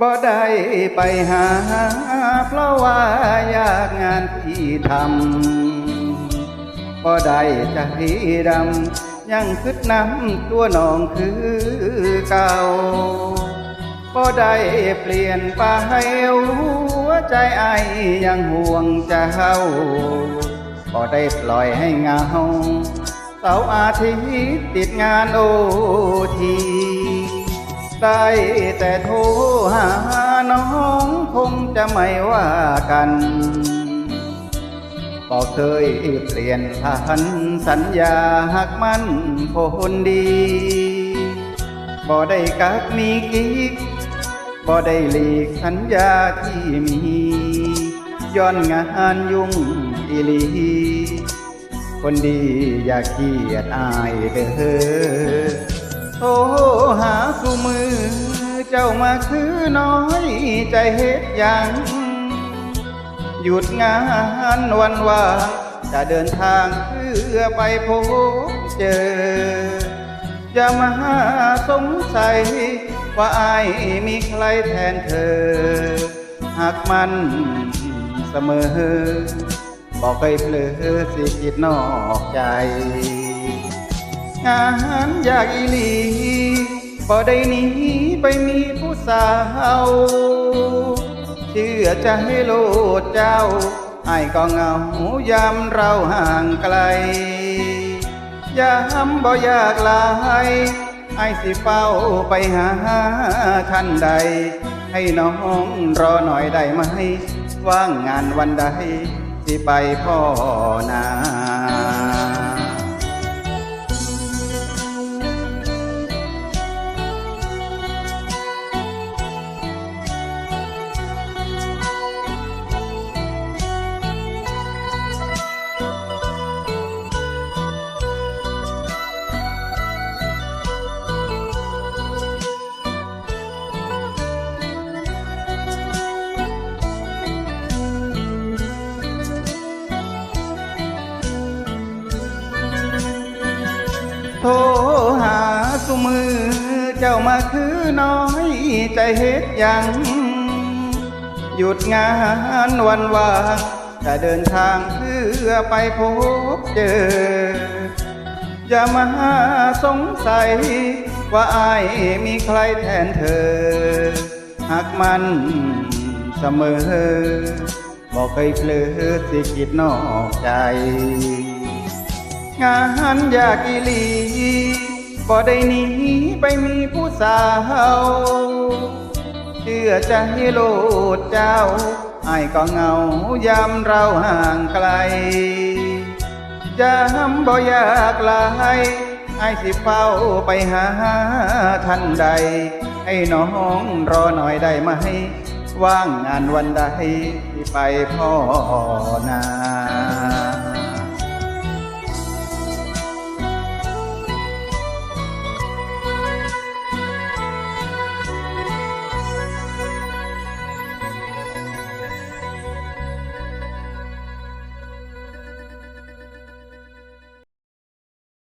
บ่ได้ไปหา เพราะว่าอยากงานที่ทำบ่ได้ใจดำยังคิดน้ำตัวน้องคือเก่าบ่ได้เปลี่ยนไปหัวใจไอยังห่วงเจ้าบ่ได้ปล่อยให้เงาเสาอาทิตย์ติดงานโอที ได้แต่โทรหาน้องคงจะไม่ว่ากัน ก็เคยเปลี่ยนพันสัญญาหักมันคนดีบ่ได้กักมีกิ๊กบ่ได้หลีกสัญญาที่มี ย้อนงานยุ่งอีลี คนดีอย่าเกียดอายเด้อ โทรหาคู่มือ เจ้ามาคือน้อยใจเฮ็ดยัง หยุดงานวันว่างจะเดินทางเพื่อไปพบเจออย่ามาสงสัย ว่าอายมีใครแทนเธอ หากมันเสมอบอกเคยเพลอสิคิดนอกใจ งานอยากอีหลีบ่ได้หนีไปมีผู้สาว เชื่อใจโลดเจ้าไอ้ก็เหงายามเราห่างไกล ยามบ่อยากลายไอ้สิเฝ้าไปหาท่านใด ให้น้องรอหน่อยได้ไหม ว่างงานวันใด สิไปพ่อนา โทรหาสุมือ เจ้ามาคือน้อยใจเฮ็ดยังหยุดงานวันว่างจะเดินทางเพื่อไปพบเจอ อย่ามาสงสัย ว่าอายมีใครแทนเธอ หากมันเสมอ บอกเคยเพลอสิคิดนอกใจ งานอยากอีหลีบ่ได้หนีไปมีผู้สาวเชื่อใจโลดเจ้าไอ้ายก็เงายามเราห่างไกลยามบ่อยากลายไอ้ายสิเฝ้าไปหาท่านใดให้น้องรอหน่อยได้ไหม ว่างงานวันใดที่ไปพ่อนา